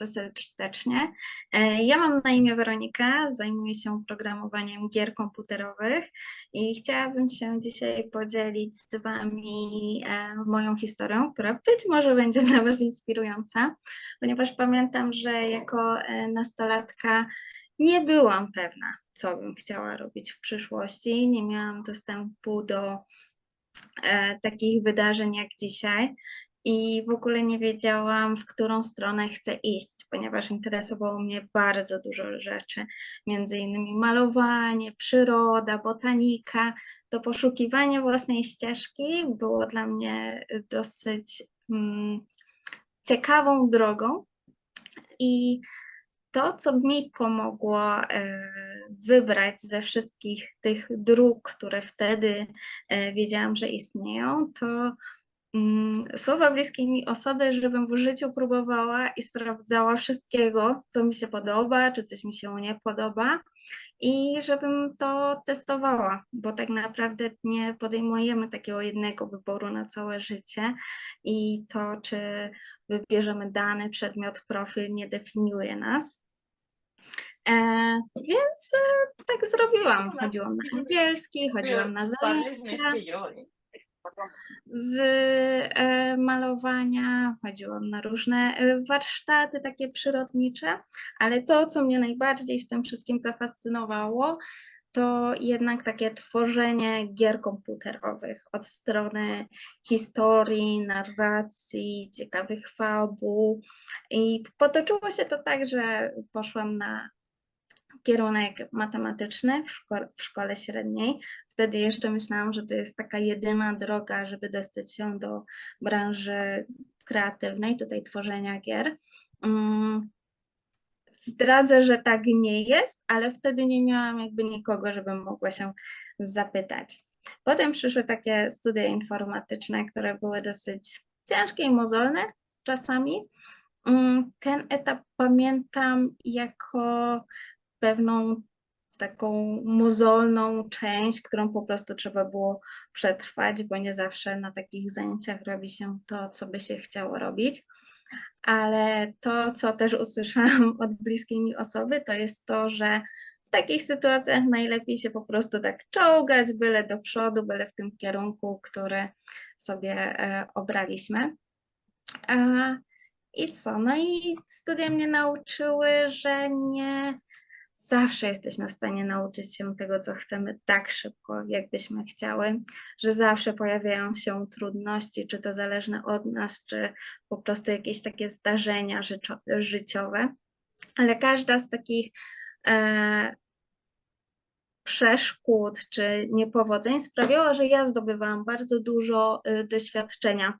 bardzo serdecznie. E, Ja mam na imię Weronika, zajmuję się programowaniem gier komputerowych i chciałabym się dzisiaj podzielić z Wami e, moją historią, która być może będzie dla Was inspirująca, ponieważ pamiętam, że jako e, nastolatka nie byłam pewna, co bym chciała robić w przyszłości. Nie miałam dostępu do e, takich wydarzeń jak dzisiaj i w ogóle nie wiedziałam, w którą stronę chcę iść, ponieważ interesowało mnie bardzo dużo rzeczy, między innymi malowanie, przyroda, botanika. To poszukiwanie własnej ścieżki było dla mnie dosyć mm, ciekawą drogą i to, co mi pomogło e, wybrać ze wszystkich tych dróg, które wtedy e, wiedziałam, że istnieją, to słowa bliskiej mi osoby, żebym w życiu próbowała i sprawdzała wszystkiego, co mi się podoba, czy coś mi się nie podoba i żebym to testowała, bo tak naprawdę nie podejmujemy takiego jednego wyboru na całe życie i to, czy wybierzemy dany przedmiot, profil, nie definiuje nas. E, więc e, tak zrobiłam. Chodziłam na angielski, chodziłam na zajęcia z e, malowania, chodziłam na różne e, warsztaty takie przyrodnicze, ale to, co mnie najbardziej w tym wszystkim zafascynowało, to jednak takie tworzenie gier komputerowych od strony historii, narracji, ciekawych fabuł. I potoczyło się to tak, że poszłam na kierunek matematyczny w, szko- w szkole średniej. Wtedy jeszcze myślałam, że to jest taka jedyna droga, żeby dostać się do branży kreatywnej, tutaj tworzenia gier. Mm, Zdradzę, że tak nie jest, ale wtedy nie miałam jakby nikogo, żebym mogła się zapytać. Potem przyszły takie studia informatyczne, które były dosyć ciężkie i mozolne czasami. Mm, Ten etap pamiętam jako pewną taką mozolną część, którą po prostu trzeba było przetrwać, bo nie zawsze na takich zajęciach robi się to, co by się chciało robić. Ale to, co też usłyszałam od bliskiej mi osoby, to jest to, że w takich sytuacjach najlepiej się po prostu tak czołgać, byle do przodu, byle w tym kierunku, który sobie e, obraliśmy. A, I co? No i studia mnie nauczyły, że nie zawsze jesteśmy w stanie nauczyć się tego, co chcemy tak szybko, jakbyśmy chciały, że zawsze pojawiają się trudności, czy to zależne od nas, czy po prostu jakieś takie zdarzenia życiowe. Ale każda z takich e, przeszkód czy niepowodzeń sprawiała, że ja zdobywałam bardzo dużo y, doświadczenia.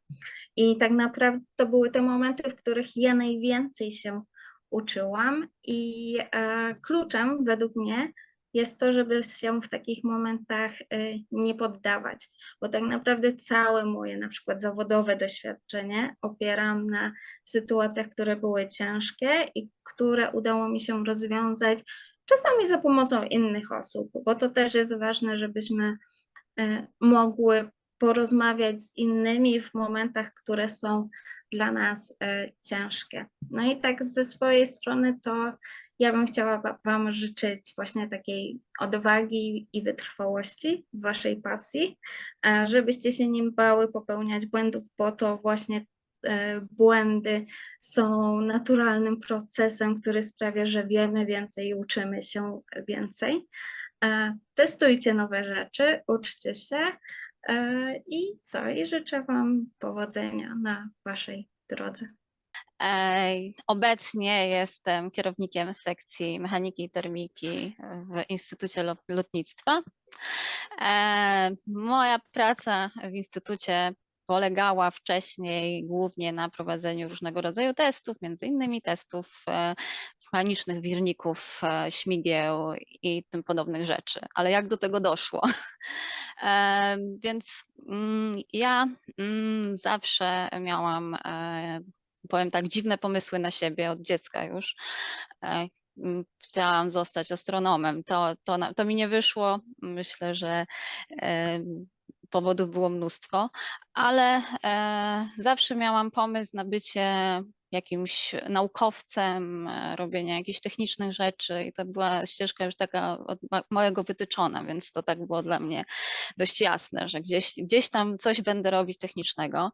I tak naprawdę to były te momenty, w których ja najwięcej się uczyłam, i e, kluczem według mnie jest to, żeby się w takich momentach y, nie poddawać, bo tak naprawdę całe moje na przykład zawodowe doświadczenie opieram na sytuacjach, które były ciężkie i które udało mi się rozwiązać czasami za pomocą innych osób, bo to też jest ważne, żebyśmy e, mogły porozmawiać z innymi w momentach, które są dla nas e, ciężkie. No i tak ze swojej strony to ja bym chciała wa- Wam życzyć właśnie takiej odwagi i wytrwałości w Waszej pasji, e, żebyście się nie bały popełniać błędów, bo to właśnie e, błędy są naturalnym procesem, który sprawia, że wiemy więcej i uczymy się więcej. Testujcie nowe rzeczy, uczcie się i co? I życzę Wam powodzenia na Waszej drodze. Obecnie jestem kierownikiem sekcji mechaniki i termiki w Instytucie Lo- Lotnictwa. E, Moja praca w instytucie polegała wcześniej głównie na prowadzeniu różnego rodzaju testów, między innymi testów mechanicznych wirników, e, śmigieł i tym podobnych rzeczy. Ale jak do tego doszło? E, Więc mm, ja mm, zawsze miałam e, powiem tak, dziwne pomysły na siebie od dziecka już. Mm, Chciałam zostać astronomem. To, to, to mi nie wyszło. Myślę, że powodów było mnóstwo, ale zawsze miałam pomysł na bycie jakimś naukowcem, e, robienia jakichś technicznych rzeczy i to była ścieżka już taka od ma- małego wytyczona, więc to tak było dla mnie dość jasne, że gdzieś, gdzieś tam coś będę robić technicznego.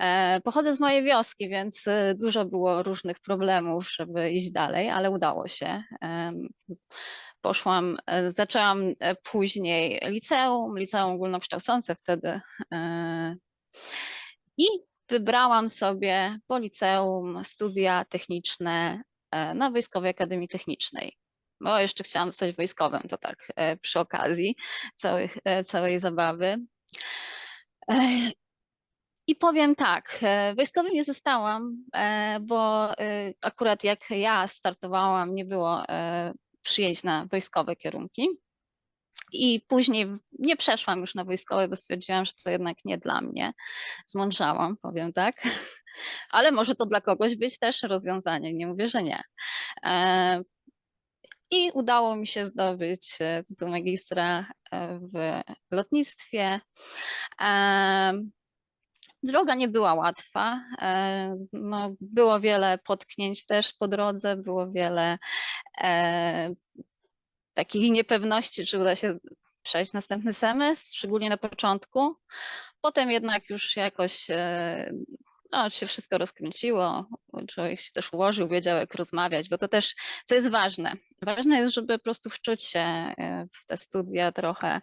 E, Pochodzę z mojej wioski, więc e, dużo było różnych problemów, żeby iść dalej, ale udało się. Poszłam, zaczęłam później liceum, liceum ogólnokształcące wtedy i wybrałam sobie po liceum studia techniczne e, na Wojskowej Akademii Technicznej. Bo jeszcze chciałam zostać wojskowym, to tak e, przy okazji całych, e, całej zabawy. I powiem tak, wojskowym nie zostałam, bo akurat jak ja startowałam, nie było przyjęć na wojskowe kierunki. I później nie przeszłam już na wojskowe, bo stwierdziłam, że to jednak nie dla mnie. Zmądrzałam, powiem tak. Ale może to dla kogoś być też rozwiązanie, nie mówię, że nie. E, I udało mi się zdobyć e, tytuł magistra e, w lotnictwie. Droga nie była łatwa. No, było wiele potknięć też po drodze, było wiele takiej niepewności, czy uda się przejść następny semestr, szczególnie na początku. Potem jednak już jakoś e, no, się wszystko rozkręciło, człowiek się też ułożył, wiedział jak rozmawiać, bo to też, co jest ważne, ważne jest, żeby po prostu wczuć się e, w te studia trochę,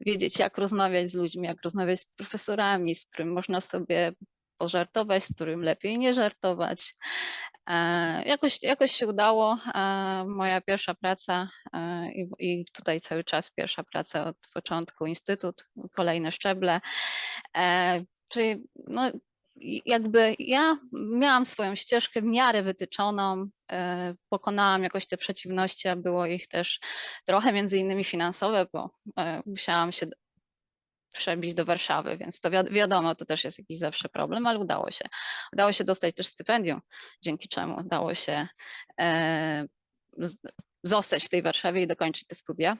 wiedzieć jak rozmawiać z ludźmi, jak rozmawiać z profesorami, z którym można sobie pożartować, z którym lepiej nie żartować. E, Jakoś, jakoś się udało. E, Moja pierwsza praca e, i, tutaj cały czas pierwsza praca od początku, instytut, kolejne szczeble. Czyli no, jakby ja miałam swoją ścieżkę w miarę wytyczoną, pokonałam jakoś te przeciwności, a było ich też trochę, między innymi finansowe, bo musiałam się przebić do Warszawy, więc to wiad- wiadomo, to też jest jakiś zawsze problem, ale udało się. Udało się dostać też stypendium, dzięki czemu udało się e, zostać w tej Warszawie i dokończyć te studia.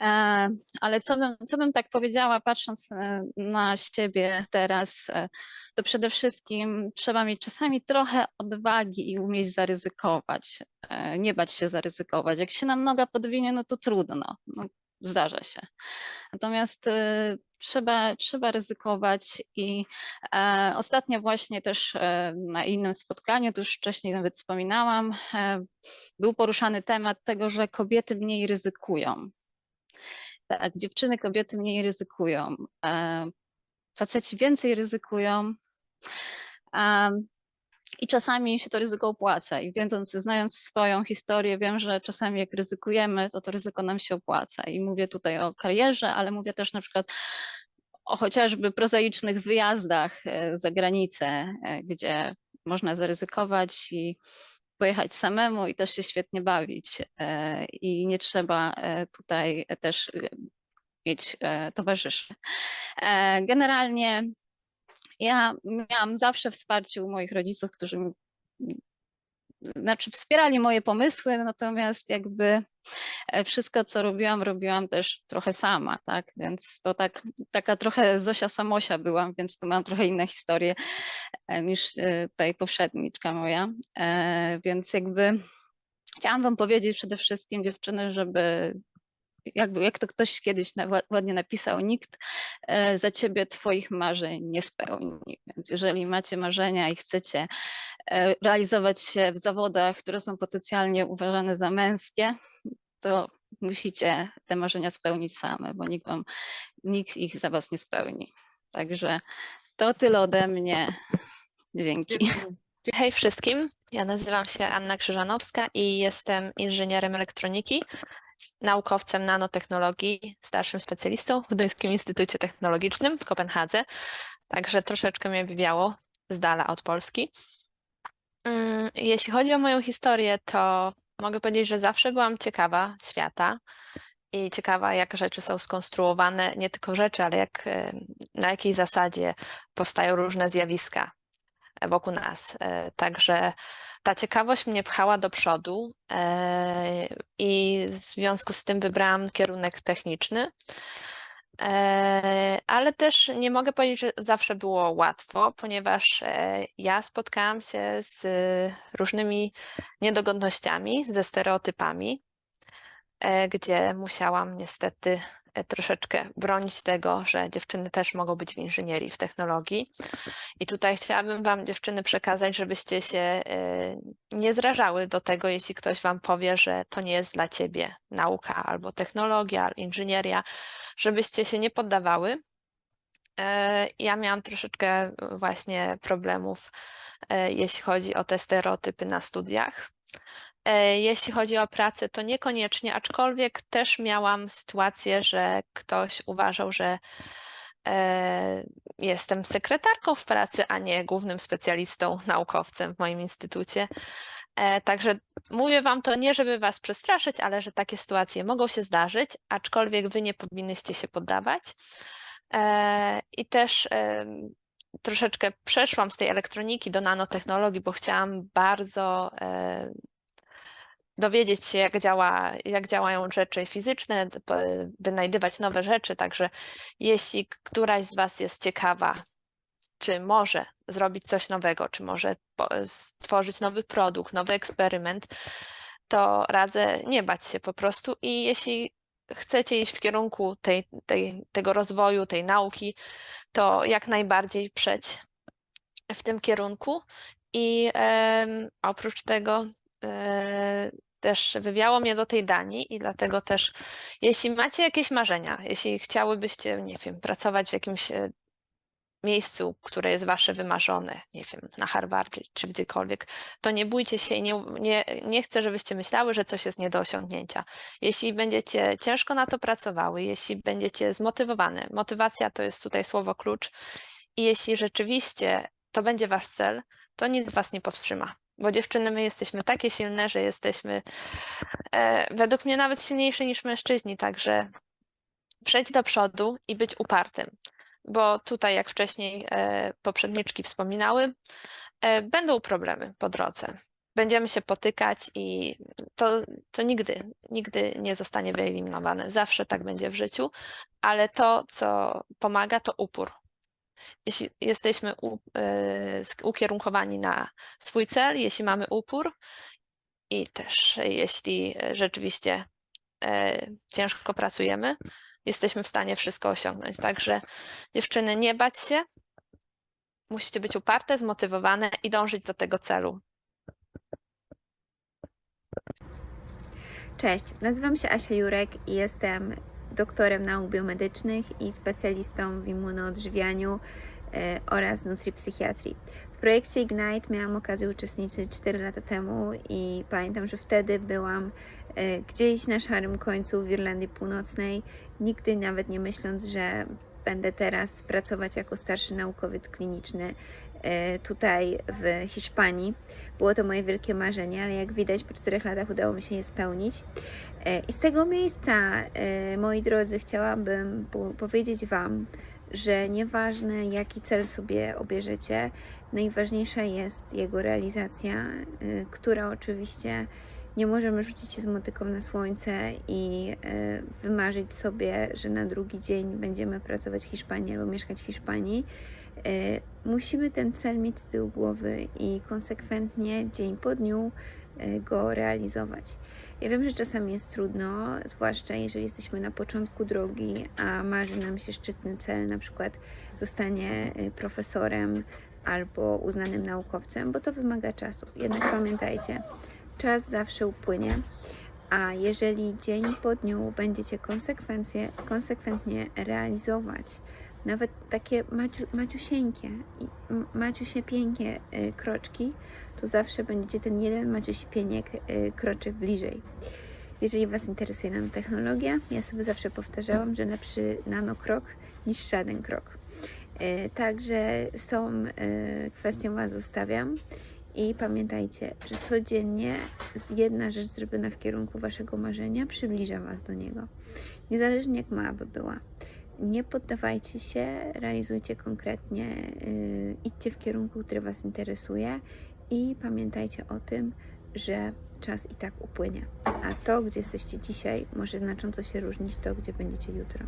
E, Ale co bym, co bym tak powiedziała, patrząc e, na siebie teraz, e, to przede wszystkim trzeba mieć czasami trochę odwagi i umieć zaryzykować, e, nie bać się zaryzykować. Jak się nam noga podwinie, no to trudno, no, zdarza się. Natomiast e, trzeba, trzeba ryzykować i e, ostatnio właśnie też e, na innym spotkaniu, to już wcześniej nawet wspominałam, e, był poruszany temat tego, że kobiety mniej ryzykują. Tak, dziewczyny, kobiety mniej ryzykują. Faceci więcej ryzykują. I czasami się to ryzyko opłaca. I wiedząc, znając swoją historię, wiem, że czasami jak ryzykujemy, to to ryzyko nam się opłaca. I mówię tutaj o karierze, ale mówię też na przykład o chociażby prozaicznych wyjazdach e, za granicę, e, gdzie można zaryzykować i pojechać samemu i też się świetnie bawić. e, I nie trzeba tutaj też mieć towarzyszy. Generalnie ja miałam zawsze wsparcie u moich rodziców, którzy znaczy wspierali moje pomysły, natomiast jakby e, wszystko, co robiłam, robiłam też trochę sama, tak? Więc to tak, taka trochę Zosia Samosia byłam, więc tu mam trochę inne historie e, niż e, tutaj poprzedniczka moja. Więc jakby chciałam wam powiedzieć przede wszystkim dziewczyny, żeby jakby, jak to ktoś kiedyś ładnie napisał, nikt e, za ciebie twoich marzeń nie spełni. Więc jeżeli macie marzenia i chcecie e, realizować się w zawodach, które są potencjalnie uważane za męskie, to musicie te marzenia spełnić same, bo nikt, wam, nikt ich za was nie spełni. Także to tyle ode mnie. Dzięki. Hej wszystkim, ja nazywam się Anna Krzyżanowska i jestem inżynierem elektroniki, naukowcem nanotechnologii, starszym specjalistą w Duńskim Instytucie Technologicznym w Kopenhadze, także troszeczkę mnie wywiało z dala od Polski. Mm, Jeśli chodzi o moją historię, to mogę powiedzieć, że zawsze byłam ciekawa świata i ciekawa, jak rzeczy są skonstruowane, nie tylko rzeczy, ale jak, e, na jakiej zasadzie powstają różne zjawiska wokół nas. E, Także ta ciekawość mnie pchała do przodu e, i w związku z tym wybrałam kierunek techniczny. E, Ale też nie mogę powiedzieć, że zawsze było łatwo, ponieważ e, ja spotkałam się z różnymi niedogodnościami, ze stereotypami, gdzie musiałam niestety troszeczkę bronić tego, że dziewczyny też mogą być w inżynierii, w technologii. I tutaj chciałabym Wam, dziewczyny, przekazać, żebyście się e, nie zrażały do tego, jeśli ktoś Wam powie, że to nie jest dla Ciebie nauka albo technologia, inżynieria, żebyście się nie poddawały. E, Ja miałam troszeczkę właśnie problemów, e, jeśli chodzi o te stereotypy na studiach. E, Jeśli chodzi o pracę, to niekoniecznie, aczkolwiek też miałam sytuację, że ktoś uważał, że e, jestem sekretarką w pracy, a nie głównym specjalistą, naukowcem w moim instytucie. E, Także mówię Wam to nie, żeby Was przestraszyć, ale że takie sytuacje mogą się zdarzyć, aczkolwiek Wy nie powinnyście się poddawać. I też troszeczkę przeszłam z tej elektroniki do nanotechnologii, bo chciałam bardzo dowiedzieć się, jak, działa, jak działają rzeczy fizyczne, wynajdywać nowe rzeczy. Także jeśli któraś z Was jest ciekawa, czy może zrobić coś nowego, czy może stworzyć nowy produkt, nowy eksperyment, to radzę nie bać się po prostu. I jeśli chcecie iść w kierunku tej, tej, tego rozwoju, tej nauki, to jak najbardziej przeć w tym kierunku. I em, oprócz tego e, też wywiało mnie do tej Danii i dlatego też, jeśli macie jakieś marzenia, jeśli chciałybyście, nie wiem, pracować w jakimś e, miejscu, które jest wasze wymarzone, nie wiem, na Harvardzie czy gdziekolwiek, to nie bójcie się i nie, nie, nie chcę, żebyście myślały, że coś jest nie do osiągnięcia. Jeśli będziecie ciężko na to pracowały, jeśli będziecie zmotywowane, motywacja to jest tutaj słowo klucz, i jeśli rzeczywiście to będzie wasz cel, to nic was nie powstrzyma. Bo dziewczyny, my jesteśmy takie silne, że jesteśmy e, według mnie nawet silniejsze niż mężczyźni, także przejdź do przodu i być upartym. Bo tutaj, jak wcześniej e, poprzedniczki wspominały, e, będą problemy po drodze. Będziemy się potykać i to, to nigdy, nigdy nie zostanie wyeliminowane. Zawsze tak będzie w życiu, ale to, co pomaga, to upór. Jeśli jesteśmy u, sk- ukierunkowani na swój cel, jeśli mamy upór i też jeśli rzeczywiście e, ciężko pracujemy, jesteśmy w stanie wszystko osiągnąć. Także dziewczyny, nie bać się, musicie być uparte, zmotywowane i dążyć do tego celu. Cześć, nazywam się Asia Jurek i jestem doktorem nauk biomedycznych i specjalistą w immunoodżywianiu e, oraz nutripsychiatrii. W projekcie Ignite miałam okazję uczestniczyć 4 lata temu i pamiętam, że wtedy byłam e, gdzieś na szarym końcu w Irlandii Północnej, nigdy nawet nie myśląc, że będę teraz pracować jako starszy naukowiec kliniczny tutaj w Hiszpanii. Było to moje wielkie marzenie, ale jak widać po czterech latach udało mi się je spełnić. E, I z tego miejsca, e, moi drodzy, chciałabym po- powiedzieć Wam, że nieważne jaki cel sobie obierzecie, najważniejsza jest jego realizacja, e, która oczywiście nie możemy rzucić się z motyką na słońce i e, wymarzyć sobie, że na drugi dzień będziemy pracować w Hiszpanii albo mieszkać w Hiszpanii. E, Musimy ten cel mieć z tyłu głowy i konsekwentnie, dzień po dniu, e, go realizować. Ja wiem, że czasami jest trudno, zwłaszcza jeżeli jesteśmy na początku drogi, a marzy nam się szczytny cel, na przykład zostanie e, profesorem albo uznanym naukowcem, bo to wymaga czasu. Jednak pamiętajcie, czas zawsze upłynie, a jeżeli dzień po dniu będziecie konsekwentnie realizować nawet takie maciu, maciusieńkie, i m- maciusiepienkie y, kroczki, to zawsze będziecie ten jeden maciusiepieniek y, kroczek bliżej. Jeżeli Was interesuje nanotechnologia, ja sobie zawsze powtarzałam, że lepszy nanokrok niż żaden krok. Y, Także z tą kwestią Was zostawiam. I pamiętajcie, że codziennie jedna rzecz zrobiona w kierunku Waszego marzenia przybliża Was do niego. Niezależnie jak mała by była. Nie poddawajcie się, realizujcie konkretnie, yy, idźcie w kierunku, który Was interesuje i pamiętajcie o tym, że czas i tak upłynie. A to, gdzie jesteście dzisiaj, może znacząco się różnić to, gdzie będziecie jutro.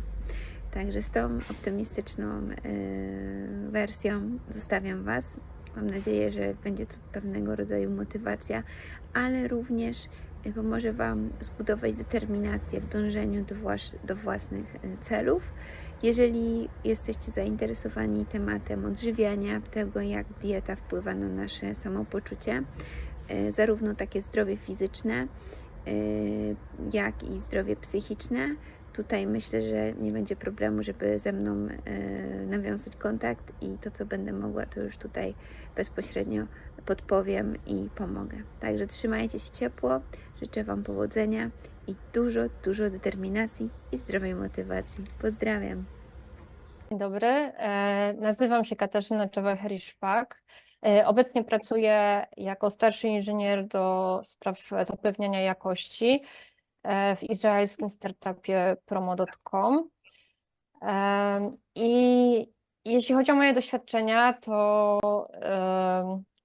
Także z tą optymistyczną yy, wersją zostawiam Was. Mam nadzieję, że będzie to pewnego rodzaju motywacja, ale również pomoże Wam zbudować determinację w dążeniu do, włas- do własnych y, celów. Jeżeli jesteście zainteresowani tematem odżywiania, tego jak dieta wpływa na nasze samopoczucie, y, zarówno takie zdrowie fizyczne, y, jak i zdrowie psychiczne, tutaj myślę, że nie będzie problemu, żeby ze mną nawiązać kontakt i to, co będę mogła, to już tutaj bezpośrednio podpowiem i pomogę. Także trzymajcie się ciepło, życzę Wam powodzenia i dużo, dużo determinacji i zdrowej motywacji. Pozdrawiam. Dzień dobry, e, nazywam się Katarzyna Czewecher-Szpak. E, Obecnie pracuję jako starszy inżynier do spraw zapewniania jakości e, w izraelskim startupie promo.com. I jeśli chodzi o moje doświadczenia, to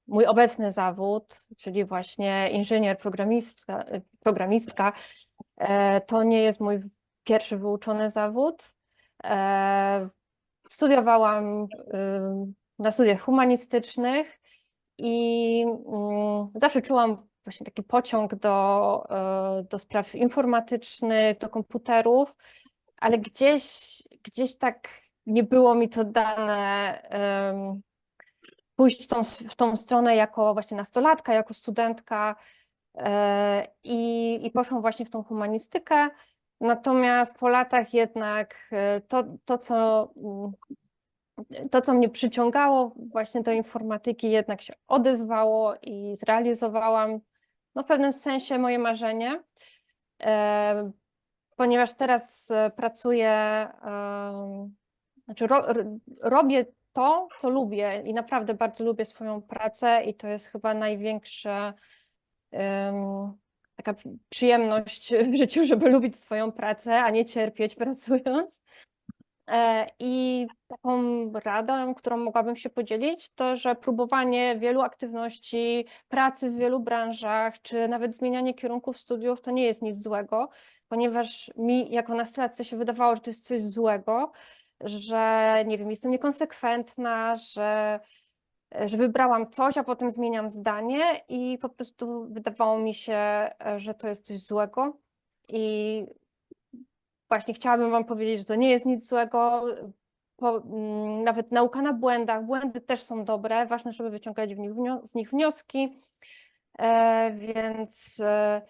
mój obecny zawód, czyli właśnie inżynier, programistka, programistka, e, to nie jest mój pierwszy wyuczony zawód. E, Studiowałam ym, na studiach humanistycznych i mm, zawsze czułam właśnie taki pociąg do, e, do spraw informatycznych, do komputerów, ale gdzieś, gdzieś tak nie było mi to dane pójść w tą, w tą stronę jako właśnie nastolatka, jako studentka e, i, i poszłam właśnie w tą humanistykę. Natomiast po latach jednak e, to, to, co, mm, to, co mnie przyciągało właśnie do informatyki, jednak się odezwało i zrealizowałam no, w pewnym sensie moje marzenie. E, Ponieważ teraz pracuję, znaczy robię to, co lubię i naprawdę bardzo lubię swoją pracę i to jest chyba największa em, taka przy- przyjemność w życiu, żeby lubić swoją pracę, a nie cierpieć pracując. E, I taką radą, którą mogłabym się podzielić, to że próbowanie wielu aktywności, pracy w wielu branżach, czy nawet zmienianie kierunków studiów to nie jest nic złego, ponieważ mi jako nastolatce się wydawało, że to jest coś złego, że nie wiem, jestem niekonsekwentna, że, że wybrałam coś, a potem zmieniam zdanie i po prostu wydawało mi się, że to jest coś złego. I właśnie chciałabym Wam powiedzieć, że to nie jest nic złego. Po, mm, nawet nauka na błędach, błędy też są dobre, ważne, żeby wyciągać nich z nich wnioski, e, więc e,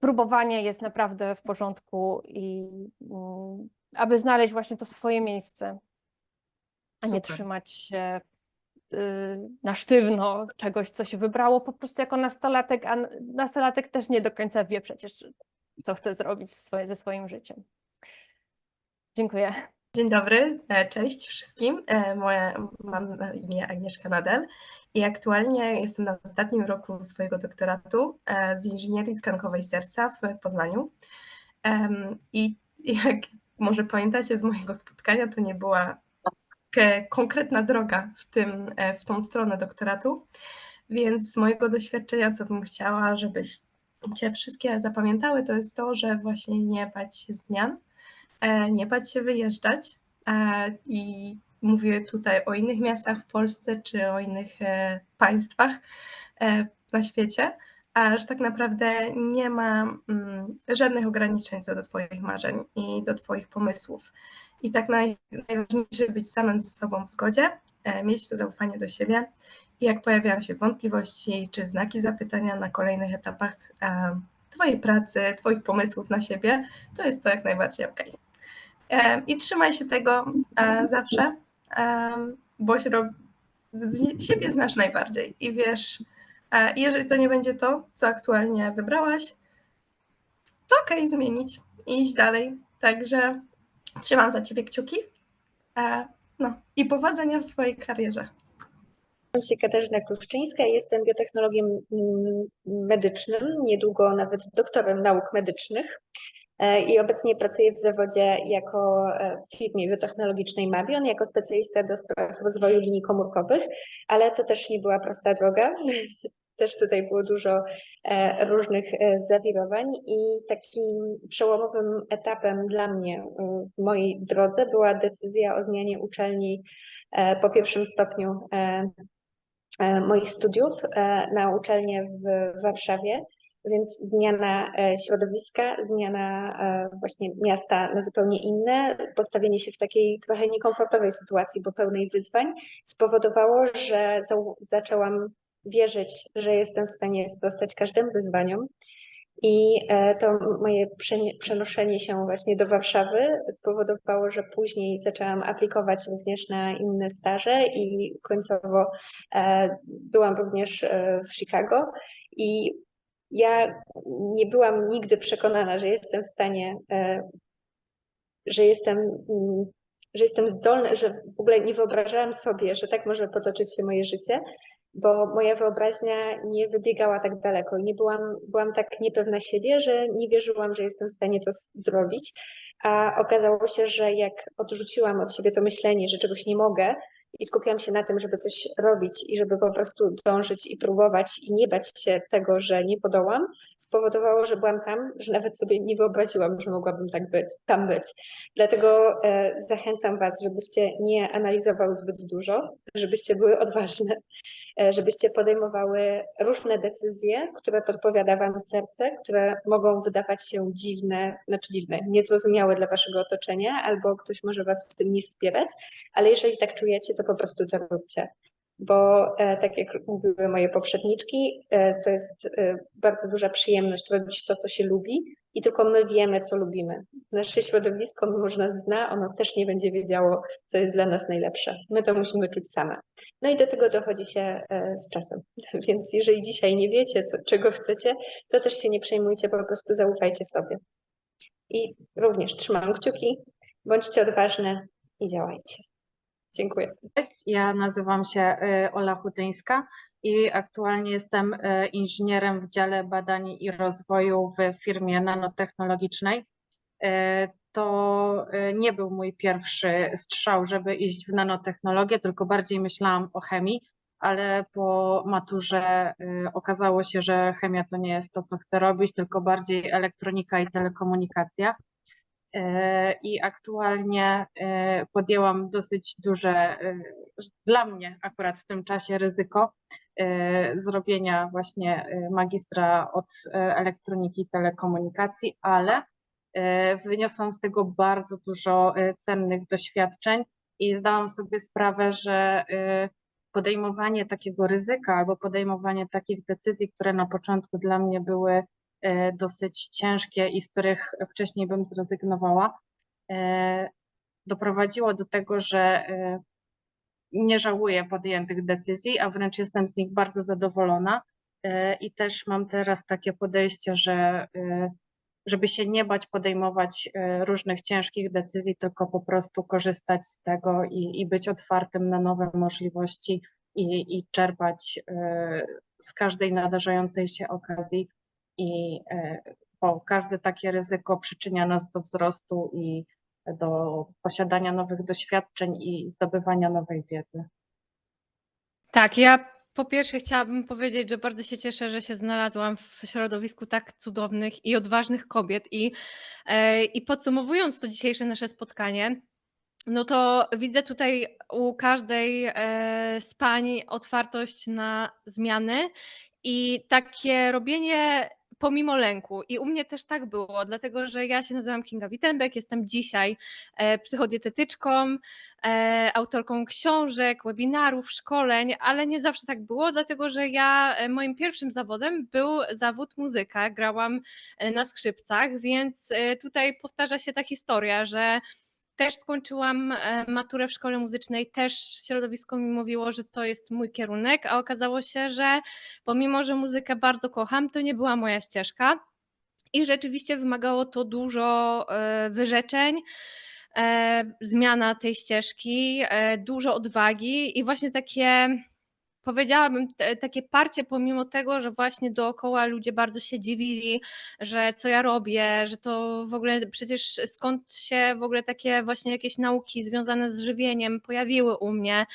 próbowanie jest naprawdę w porządku i mm, aby znaleźć właśnie to swoje miejsce, a nie Super. trzymać się y, na sztywno czegoś, co się wybrało po prostu jako nastolatek, a nastolatek też nie do końca wie przecież, co chce zrobić swoje, ze swoim życiem. Dziękuję. Dzień dobry, e, cześć wszystkim. E, Moje, mam na imię Agnieszka Nadel i aktualnie jestem na ostatnim roku swojego doktoratu e, z inżynierii tkankowej serca w Poznaniu. I jak może pamiętacie z mojego spotkania, to nie była konkretna droga w, tym, e, w tą stronę doktoratu, więc z mojego doświadczenia, co bym chciała, żebyście wszystkie zapamiętały, to jest to, że właśnie nie bać się zmian, e, nie bać się wyjeżdżać. e, I mówię tutaj o innych miastach w Polsce czy o innych państwach na świecie, a że tak naprawdę nie ma mm, żadnych ograniczeń co do Twoich marzeń i do Twoich pomysłów. I tak naj, najważniejsze być samym ze sobą w zgodzie, e, mieć to zaufanie do siebie. I jak pojawiają się wątpliwości czy znaki zapytania na kolejnych etapach e, Twojej pracy, Twoich pomysłów na siebie, to jest to jak najbardziej ok. I trzymaj się tego e, zawsze, e, bo śro- z- siebie znasz najbardziej i wiesz, e, jeżeli to nie będzie to, co aktualnie wybrałaś, to okej, zmienić i iść dalej. Także trzymam za Ciebie kciuki. E, No i powodzenia w swojej karierze. Nazywam się Katarzyna Kruszczyńska, jestem biotechnologiem mm, medycznym, niedługo nawet doktorem nauk medycznych e, i obecnie pracuję w zawodzie jako w firmie biotechnologicznej Mabion, jako specjalista do spraw rozwoju linii komórkowych, ale to też nie była prosta droga. Też tutaj było dużo e, różnych e, zawirowań i takim przełomowym etapem dla mnie e, w mojej drodze była decyzja o zmianie uczelni po pierwszym stopniu moich studiów na uczelnię w Warszawie, więc zmiana środowiska, zmiana właśnie miasta na zupełnie inne, postawienie się w takiej trochę niekomfortowej sytuacji, bo pełnej wyzwań, spowodowało, że zaczęłam wierzyć, że jestem w stanie sprostać każdemu wyzwaniom. I e, to moje przenoszenie się właśnie do Warszawy spowodowało, że później zaczęłam aplikować również na inne staże i końcowo e, byłam również e, w Chicago. I ja nie byłam nigdy przekonana, że jestem w stanie, że jestem, mm, że jestem zdolna, że w ogóle nie wyobrażałam sobie, że tak może potoczyć się moje życie, bo moja wyobraźnia nie wybiegała tak daleko i nie byłam, byłam tak niepewna siebie, że nie wierzyłam, że jestem w stanie to zrobić. A okazało się, że jak odrzuciłam od siebie to myślenie, że czegoś nie mogę i skupiłam się na tym, żeby coś robić i żeby po prostu dążyć i próbować i nie bać się tego, że nie podołam, spowodowało, że byłam tam, że nawet sobie nie wyobraziłam, że mogłabym tak być, tam być. Dlatego e, zachęcam Was, żebyście nie analizowały zbyt dużo, żebyście były odważne, żebyście podejmowały różne decyzje, które podpowiada Wam serce, które mogą wydawać się dziwne, znaczy dziwne, niezrozumiałe dla Waszego otoczenia, albo ktoś może Was w tym nie wspierać, ale jeżeli tak czujecie, to po prostu to róbcie. Bo e, tak jak mówiły moje poprzedniczki, e, to jest e, bardzo duża przyjemność robić to, co się lubi i tylko my wiemy, co lubimy. Nasze środowisko, mimo że nas zna, ono też nie będzie wiedziało, co jest dla nas najlepsze. My to musimy czuć same. No i do tego dochodzi się z czasem. Więc jeżeli dzisiaj nie wiecie, co, czego chcecie, to też się nie przejmujcie, po prostu zaufajcie sobie. I również trzymam kciuki, bądźcie odważne i działajcie. Dziękuję. Cześć, ja nazywam się y, Ola Chudzyńska i aktualnie jestem y, inżynierem w dziale badań i rozwoju w firmie nanotechnologicznej. Y, To nie był mój pierwszy strzał, żeby iść w nanotechnologię, tylko bardziej myślałam o chemii, ale po maturze okazało się, że chemia to nie jest to, co chcę robić, tylko bardziej elektronika i telekomunikacja. I aktualnie e, podjęłam dosyć duże, e, dla mnie akurat w tym czasie ryzyko e, zrobienia właśnie magistra od elektroniki i telekomunikacji, ale wyniosłam z tego bardzo dużo cennych doświadczeń i zdałam sobie sprawę, że podejmowanie takiego ryzyka albo podejmowanie takich decyzji, które na początku dla mnie były dosyć ciężkie i z których wcześniej bym zrezygnowała, e, doprowadziło do tego, że e, nie żałuję podjętych decyzji, a wręcz jestem z nich bardzo zadowolona. E, I też mam teraz takie podejście, że e, żeby się nie bać podejmować e, różnych ciężkich decyzji, tylko po prostu korzystać z tego i, i być otwartym na nowe możliwości i, i czerpać e, z każdej nadarzającej się okazji i e, bo każde takie ryzyko przyczynia nas do wzrostu i do posiadania nowych doświadczeń i zdobywania nowej wiedzy. Tak, ja po pierwsze chciałabym powiedzieć, że bardzo się cieszę, że się znalazłam w środowisku tak cudownych i odważnych kobiet. I, e, i podsumowując to dzisiejsze nasze spotkanie, no to widzę tutaj u każdej e, z pań otwartość na zmiany i takie robienie pomimo lęku. I u mnie też tak było, dlatego że ja się nazywam Kinga Wittenbeck, jestem dzisiaj e, psychodietetyczką, e, autorką książek, webinarów, szkoleń, ale nie zawsze tak było, dlatego że ja e, moim pierwszym zawodem był zawód muzyka, grałam na skrzypcach, więc tutaj powtarza się ta historia, że też skończyłam e, maturę w szkole muzycznej, też środowisko mi mówiło, że to jest mój kierunek, a okazało się, że pomimo, że muzykę bardzo kocham, to nie była moja ścieżka. I rzeczywiście wymagało to dużo e, wyrzeczeń, e, zmiana tej ścieżki, dużo odwagi i właśnie takie powiedziałabym, te, takie parcie, pomimo tego, że właśnie dookoła ludzie bardzo się dziwili, że co ja robię, że to w ogóle przecież skąd się w ogóle takie właśnie jakieś nauki związane z żywieniem pojawiły u mnie.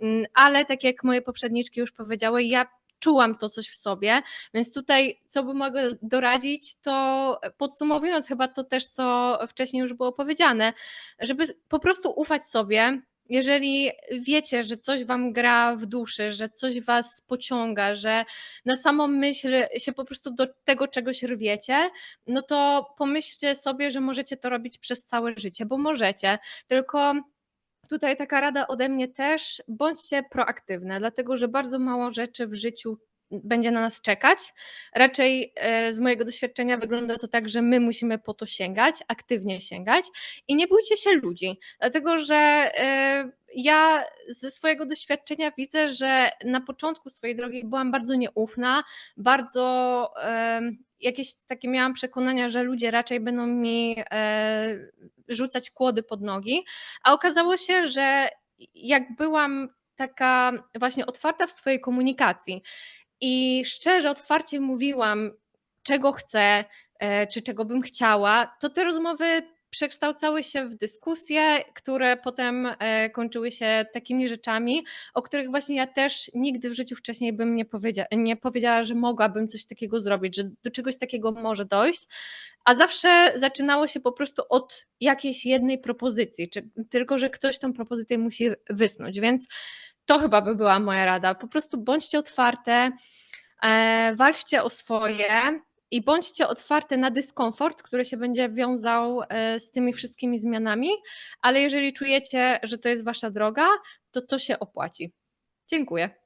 Mm, Ale tak jak moje poprzedniczki już powiedziały, ja czułam to coś w sobie, więc tutaj co bym mogła doradzić, to podsumowując chyba to też, co wcześniej już było powiedziane, żeby po prostu ufać sobie, jeżeli wiecie, że coś wam gra w duszy, że coś was pociąga, że na samą myśl się po prostu do tego czegoś rwiecie, no to pomyślcie sobie, że możecie to robić przez całe życie, bo możecie. Tylko tutaj taka rada ode mnie też, bądźcie proaktywne, dlatego że bardzo mało rzeczy w życiu będzie na nas czekać. Raczej e, z mojego doświadczenia wygląda to tak, że my musimy po to sięgać, aktywnie sięgać i nie bójcie się ludzi, dlatego że e, ja ze swojego doświadczenia widzę, że na początku swojej drogi byłam bardzo nieufna, bardzo em, jakieś takie miałam przekonania, że ludzie raczej będą mi e, rzucać kłody pod nogi, a okazało się, że jak byłam taka właśnie otwarta w swojej komunikacji i szczerze, otwarcie mówiłam, czego chcę, e, czy czego bym chciała, to te rozmowy przekształcały się w dyskusje, które potem e, kończyły się takimi rzeczami, o których właśnie ja też nigdy w życiu wcześniej bym nie, powiedzia- nie powiedziała, że mogłabym coś takiego zrobić, że do czegoś takiego może dojść, a zawsze zaczynało się po prostu od jakiejś jednej propozycji, czy tylko, że ktoś tą propozycję musi wysnuć, więc to chyba by była moja rada. Po prostu bądźcie otwarte, e, walczcie o swoje i bądźcie otwarte na dyskomfort, który się będzie wiązał e, z tymi wszystkimi zmianami, ale jeżeli czujecie, że to jest wasza droga, to to się opłaci. Dziękuję.